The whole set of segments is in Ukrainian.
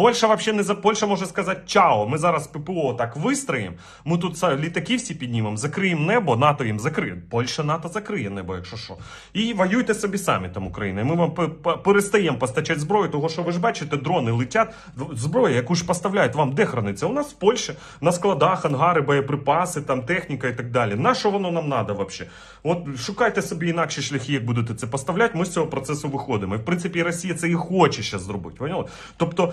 Польща вообще не за Польща може сказати чао. Ми зараз ППО так вистроїмо. Ми тут літаки всі піднімемо, закриємо небо, НАТО їм закриє. Польща НАТО закриє небо, якщо що. І воюйте собі самі там Україна. Ми вам перестаємо постачати зброю, того що ви ж бачите, дрони летять. Зброя, яку ж поставляють вам, де храниться? У нас в Польщі на складах, ангари, боєприпаси, там техніка і так далі. На що воно нам треба взагалі? От шукайте собі інакші шляхи, як будете це поставляти. Ми з цього процесу виходимо. І в принципі Росія це і хоче ще зробити. Поняли? Тобто.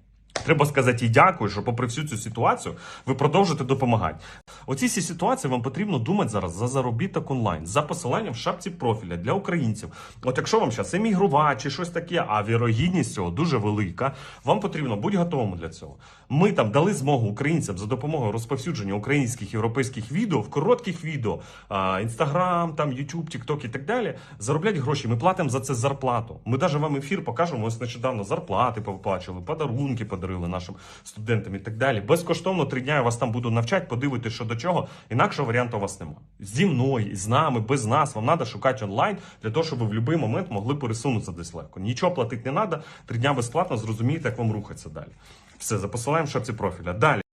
Треба сказати їй дякую, що попри всю цю ситуацію ви продовжуєте допомагати. Оці всі ситуації вам потрібно думати зараз за заробіток онлайн, за посиланням в шапці профіля для українців. От якщо вам зараз емігрувати чи щось таке, а вірогідність цього дуже велика, вам потрібно бути готовим для цього. Ми там дали змогу українцям за допомогою розповсюдження українських європейських відео в коротких відео, інстаграм, там Ютуб, Тікток і так далі. Зароблять гроші. Ми платимо за це зарплату. Ми навіть вам ефір покажемо. Ось нещодавно зарплати повиплачували, подарунки подарили нашим студентам і так далі. Безкоштовно три дня я вас там буду навчати, подивитися, що до чого. Інакшого варіанту у вас немає. Зі мною, з нами, без нас. Вам треба шукати онлайн для того, щоб ви в будь-який момент могли пересунутися десь легко. Нічого платити не треба. Три дня безплатно зрозумієте, як вам рухатися далі. Все, за посиланням в шапці профіля. Далі.